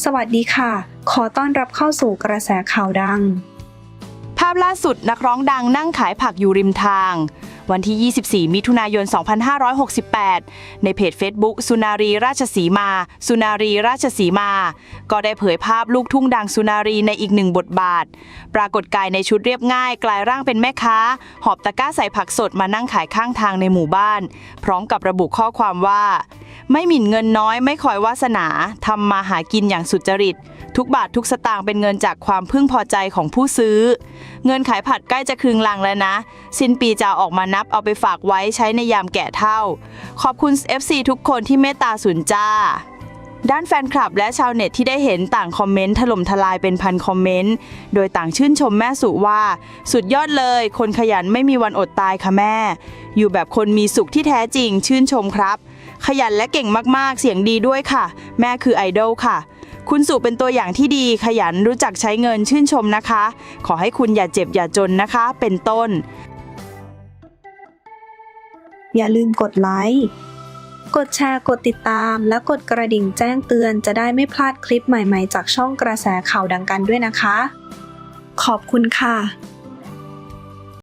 สวัสดีค่ะ ขอต้อนรับเข้าสู่กระแสข่าวดัง ภาพล่าสุดนักร้องดังนั่งขายผักอยู่ริมทาง วันที่ 24 มิถุนายน 2568 ในเพจ Facebook สุนารีราชสีมา สุนารีราชสีมา ก็ได้เผยภาพลูกทุ่งดังสุนารีในอีกหนึ่งบทบาท ปรากฏกายในชุดเรียบง่ายกลายร่างเป็นแม่ค้า หอบตะกร้าใส่ผักสดมานั่งขายข้างทางในหมู่บ้าน พร้อมกับระบุข้อความว่า ไม่หมิ่นเงินน้อยไม่คอยวาสนาทำมาหากินอย่างสุจริต ทุกบาททุกสตางค์เป็นเงินจากความพึงพอใจของผู้ซื้อ เงินขายผัดใกล้จะครึงลังแล้วนะ สิ้นปีจะอออกมานับเอาไปฝากไว้ใช้ในยามแก่เท่า ขอบคุณ FC ทุกคนที่เมตตาสุนจ้าด้านแฟนคลับและชาวเน็ตที่ได้เห็นต่างคอมเมนต์ถล่มทลายเป็นพันคอมเมนต์ โดยต่างชื่นชมแม่สุว่า สุดยอดเลย คนขยันไม่มีวันอดตายค่ะแม่ อยู่แบบคนมีสุขที่แท้จริงชื่นชมครับ ขยันและเก่งมากๆ เสียงดีด้วยค่ะ แม่คือไอดอลค่ะ คุณสุเป็นตัวอย่างที่ดีขยันรู้จักใช้เงินชื่นชมนะคะ ขอให้คุณอย่าเจ็บอย่าจนนะคะ เป็นต้น อย่าลืมกดไลค์กดแชร์กดติดตาม และกดกระดิ่งแจ้งเตือนจะได้ไม่พลาดคลิปใหม่ๆ จากช่องกระแสข่าวดังกันด้วยนะคะ ขอบคุณค่ะ